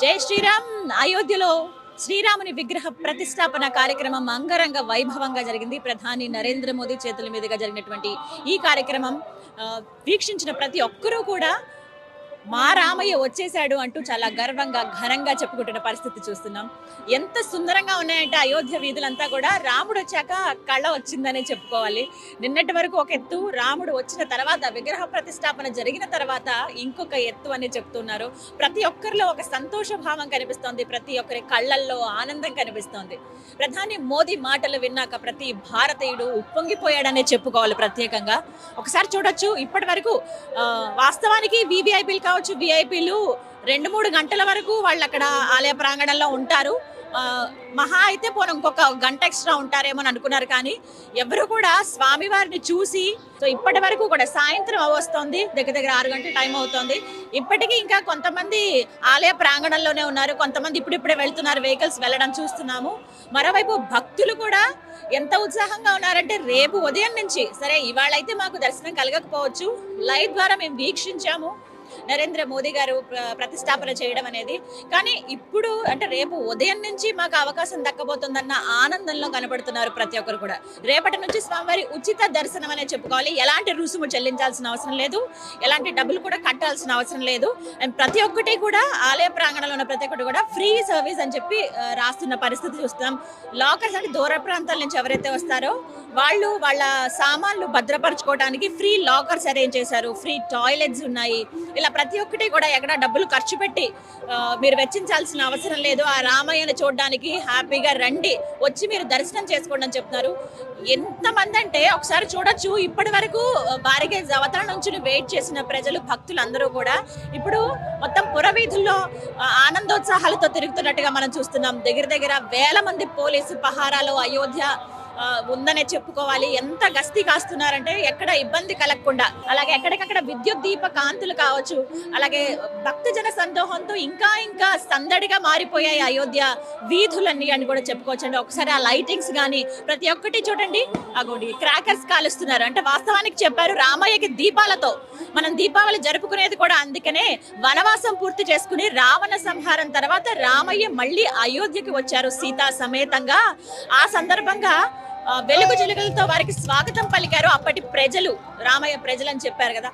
జై శ్రీరామ్. అయోధ్యలో శ్రీరాముని విగ్రహ ప్రతిష్టాపన కార్యక్రమం అంగరంగ వైభవంగా జరిగింది. ప్రధాని నరేంద్ర మోదీ చేతుల మీదుగా జరిగినటువంటి ఈ కార్యక్రమం వీక్షించిన ప్రతి ఒక్కరూ కూడా మా రామయ్య వచ్చేసాడు అంటూ చాలా గర్వంగా ఘనంగా చెప్పుకుంటున్న పరిస్థితి చూస్తున్నాం. ఎంత సుందరంగా ఉన్నాయంటే అయోధ్య వీధులంతా కూడా రాముడు వచ్చాక కళ వచ్చిందనే చెప్పుకోవాలి. నిన్నటి వరకు ఒక ఎత్తు రాముడు వచ్చిన తర్వాత విగ్రహ ప్రతిష్టాపన జరిగిన తర్వాత ఇంకొక ఎత్తు అని చెప్తున్నారు. ప్రతి ఒక్కరిలో ఒక సంతోష భావం కనిపిస్తోంది ప్రతి ఒక్కరి కళ్ళల్లో ఆనందం కనిపిస్తోంది. ప్రధాని మోదీ మాటలు విన్నాక ప్రతి భారతీయుడు ఉప్పొంగిపోయాడనే చెప్పుకోవాలి ప్రత్యేకంగా. ఒకసారి చూడొచ్చు ఇప్పటి వరకు వాస్తవానికి వివిఐపీలు కావచ్చు విఐపీలు రెండు మూడు గంటల వరకు వాళ్ళు అక్కడ ఆలయ ప్రాంగణంలో ఉంటారు. మహా అయితే పోనీ ఇంకొక గంట ఎక్స్ట్రా ఉంటారేమో అని అనుకున్నారు కానీ ఎవరు కూడా స్వామివారిని చూసి సో ఇప్పటి వరకు కూడా సాయంత్రం వస్తుంది దగ్గర దగ్గర ఆరు గంటల టైం అవుతుంది. ఇప్పటికీ ఇంకా కొంతమంది ఆలయ ప్రాంగణంలోనే ఉన్నారు కొంతమంది ఇప్పుడిప్పుడే వెళ్తున్నారు వెహికల్స్ వెళ్ళడం చూస్తున్నాము. మరోవైపు భక్తులు కూడా ఎంత ఉత్సాహంగా ఉన్నారంటే రేపు ఉదయం నుంచి సరే ఇవాళ అయితే మాకు దర్శనం కలగకపోవచ్చు లైవ్ ద్వారా మేము వీక్షించాము. నరేంద్ర మోదీ గారు ప్రతిష్టాపన చేయడం అనేది. కానీ ఇప్పుడు అంటే రేపు ఉదయం నుంచి మాకు అవకాశం దక్కబోతుందన్న ఆనందంలో కనబడుతున్నారు ప్రతి ఒక్కరు కూడా. రేపటి నుంచి స్వామివారి ఉచిత దర్శనం అనే చెప్పుకోవాలి. ఎలాంటి రుసుము చెల్లించాల్సిన అవసరం లేదు. ఎలాంటి డబ్బులు కూడా కట్టాల్సిన అవసరం లేదు. అండ్ ప్రతి ఒక్కటి కూడా ఆలయ ప్రాంగణంలో ఉన్న ప్రతి ఒక్కటి కూడా ఫ్రీ సర్వీస్ అని చెప్పి రాస్తున్న పరిస్థితి చూస్తున్నాం. లాకర్స్ అంటే దూర ప్రాంతాల నుంచి ఎవరైతే వస్తారో వాళ్ళు వాళ్ళ సామాన్లు భద్రపరచుకోవడానికి ఫ్రీ లాకర్స్ అరేంజ్ చేశారు. ఫ్రీ టాయిలెట్స్ ఉన్నాయి. ఇలా ప్రతి ఒక్కటి కూడా ఎక్కడ డబ్బులు ఖర్చు పెట్టి మీరు వెచ్చించాల్సిన అవసరం లేదు. ఆ రామయ్యను చూడడానికి హ్యాపీగా రండి. వచ్చి మీరు దర్శనం చేసుకోండి అని చెప్తున్నారు. ఎంతమంది అంటే ఒకసారి చూడొచ్చు. ఇప్పటి వరకు బారిగేజ్ అవతల నుంచి వెయిట్ చేసిన ప్రజలు భక్తులు అందరూ కూడా ఇప్పుడు మొత్తం పురవీధుల్లో ఆనందోత్సాహాలతో తిరుగుతున్నట్టుగా మనం చూస్తున్నాం. దగ్గర దగ్గర వేల మంది పోలీసు పహారాలు అయోధ్య ఉందనే చెప్పుకోవాలి. ఎంత గస్తీ కాస్తున్నారంటే ఎక్కడ ఇబ్బంది కలగకుండా. అలాగే ఎక్కడికక్కడ విద్యుత్ దీప కాంతులు కావచ్చు అలాగే భక్తజన సందోహంతో ఇంకా ఇంకా సందడిగా మారిపోయాయి అయోధ్య వీధులన్నీ అని కూడా చెప్పుకోవచ్చు అండి ఒకసారి ఆ లైటింగ్స్ కానీ ప్రతి ఒక్కటి చూడండి. అగోడి క్రాకర్స్ కాలుస్తున్నారు. అంటే వాస్తవానికి చెప్పారు రామయ్యకి దీపాలతో. మనం దీపావళి జరుపుకునేది కూడా అందుకనే వనవాసం పూర్తి చేసుకుని రావణ సంహారం తర్వాత రామయ్య మళ్ళీ అయోధ్యకి వచ్చారు సీతా సమేతంగా. ఆ సందర్భంగా వెలుగు చిలుకలతో వారికి స్వాగతం పలికారు అప్పటి ప్రజలు రామయ్య ప్రజలు అని చెప్పారు కదా.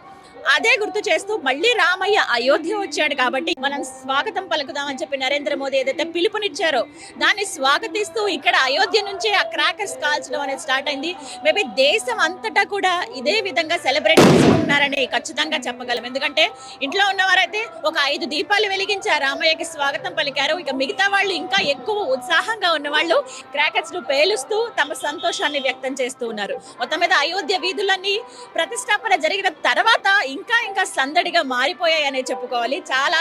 అదే గుర్తు చేస్తూ మళ్ళీ రామయ్య అయోధ్య వచ్చాడు కాబట్టి మనం స్వాగతం పలుకుదామని చెప్పి నరేంద్ర మోదీ ఏదైతే పిలుపునిచ్చారో దాన్ని స్వాగతిస్తూ ఇక్కడ అయోధ్య నుంచే ఆ క్రాకర్స్ కాల్చడం అనేది స్టార్ట్ అయింది. మేబీ దేశం అంతటా కూడా ఇదే విధంగా సెలబ్రేట్ చేసుకుంటున్నారని ఖచ్చితంగా చెప్పగలం. ఎందుకంటే ఇంట్లో ఉన్నవారైతే ఒక ఐదు దీపాలు వెలిగించి ఆ రామయ్యకి స్వాగతం పలికారు. ఇక మిగతా వాళ్ళు ఇంకా ఎక్కువ ఉత్సాహంగా ఉన్నవాళ్ళు క్రాకర్స్ను పేలుస్తూ తమ సంతోషాన్ని వ్యక్తం చేస్తూ ఉన్నారు. మొత్తం మీద అయోధ్య వీధులన్నీ ప్రతిష్టాపన జరిగిన తర్వాత ఇంకా ఇంకా సందడిగా మారిపోయాయనే చెప్పుకోవాలి. చాలా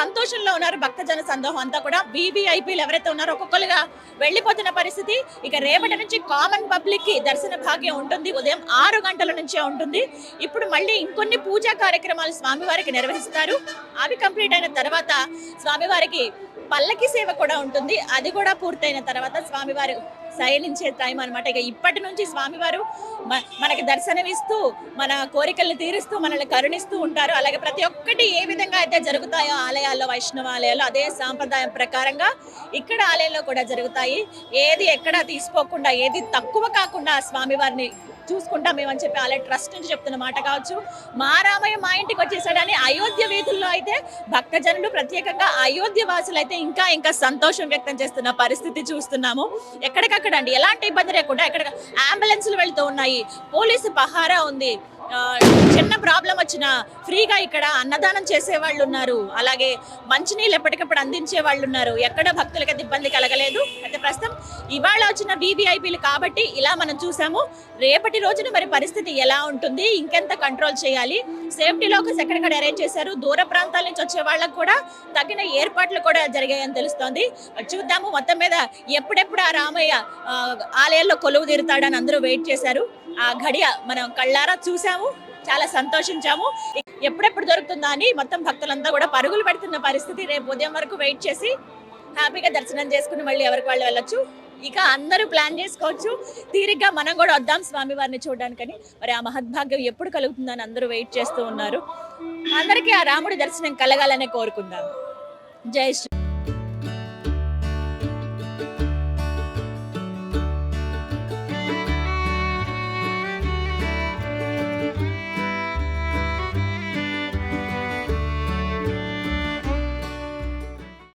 సంతోషంలో ఉన్నారు భక్తజన సందోహం అంతా కూడా. వీవీఐపీలు ఎవరైతే ఉన్నారో ఒక్కొక్కరుగా వెళ్ళిపోతున్న పరిస్థితి. ఇక రేపటి నుంచి కామన్ పబ్లిక్కి దర్శన భాగ్యం ఉంటుంది. ఉదయం ఆరు గంటల నుంచే ఉంటుంది. ఇప్పుడు మళ్ళీ ఇంకొన్ని పూజా కార్యక్రమాలు స్వామివారికి నిర్వహిస్తారు. అవి కంప్లీట్ అయిన తర్వాత స్వామివారికి పల్లకి సేవ కూడా ఉంటుంది. అది కూడా పూర్తయిన తర్వాత స్వామివారు శయనించే టైం అనమాట ఇక ఇప్పటి నుంచి స్వామివారు మ- మనకి దర్శనమిస్తూ మన కోరికల్ని తీరుస్తూ మనల్ని కరుణిస్తూ ఉంటారు. అలాగే ప్రతి ఒక్కటి ఏ విధంగా అయితే జరుగుతాయో ఆలయాల్లో వైష్ణవ ఆలయాల్లో అదే సాంప్రదాయం ప్రకారంగా ఇక్కడ ఆలయంలో కూడా జరుగుతాయి. ఏది ఎక్కడ తీసుకోకుండా ఏది తక్కువ కాకుండా స్వామివారిని చూసుకుంటాం మేమని చెప్పి అలా ట్రస్ట్ నుంచి చెప్తున్న మాట కావచ్చు. మా రామయ్య మా ఇంటికి వచ్చేసాడని అయోధ్య వీధుల్లో అయితే భక్తజనులు ప్రత్యేకంగా అయోధ్య వాసులు అయితే ఇంకా ఇంకా సంతోషం వ్యక్తం చేస్తున్న పరిస్థితి చూస్తున్నాము. ఎక్కడికక్కడ అండి ఎలాంటి ఇబ్బంది లేకుండా ఎక్కడ అంబులెన్స్లు వెళ్తూ ఉన్నాయి. పోలీసు పహారా ఉంది. చిన్న ప్రాబ్లం వచ్చినా ఫ్రీగా ఇక్కడ అన్నదానం చేసే వాళ్ళు ఉన్నారు అలాగే మంచినీళ్ళు ఎప్పటికప్పుడు అందించే వాళ్ళు ఉన్నారు ఎక్కడ భక్తులకి ఇబ్బంది కలగలేదు. అయితే ప్రస్తుతం ఇవాళ వచ్చిన వివిఐపీలు కాబట్టి ఇలా మనం చూసాము. రేపటి రోజున మరి పరిస్థితి ఎలా ఉంటుంది? ఇంకెంత కంట్రోల్ చేయాలి? సేఫ్టీ లోకస్ ఎక్కడెక్కడ అరేంజ్ చేశారు? దూర ప్రాంతాల నుంచి వచ్చే వాళ్ళకు కూడా తగిన ఏర్పాట్లు కూడా జరిగాయని తెలుస్తోంది. చూద్దాము మొత్తం మీద ఎప్పుడెప్పుడు ఆ రామయ్య ఆలయాల్లో ఆలయంలో కొలువు తీరుతాడని అందరూ వెయిట్ చేశారు. ఆ ఘడియ మనం కళ్ళారా చూసాము. చాలా సంతోషించాము. ఎప్పుడెప్పుడు దొరుకుతుందా అని మొత్తం భక్తులంతా కూడా పరుగులు పెడుతున్న పరిస్థితి రేపు ఉదయం వరకు వెయిట్ చేసి హ్యాపీగా దర్శనం చేసుకుని మళ్ళీ ఎవరికి వాళ్ళు వెళ్ళొచ్చు. ఇక అందరూ ప్లాన్ చేసుకోవచ్చు. తీరిగ్గా మనం కూడా వద్దాం స్వామి వారిని చూడడానికని. మరి ఆ మహద్భాగ్యం ఎప్పుడు కలుగుతుందని అందరూ వెయిట్ చేస్తూ ఉన్నారు. అందరికీ ఆ రాముడి దర్శనం కలగాలనే కోరుకుందాం. జై శ్రీ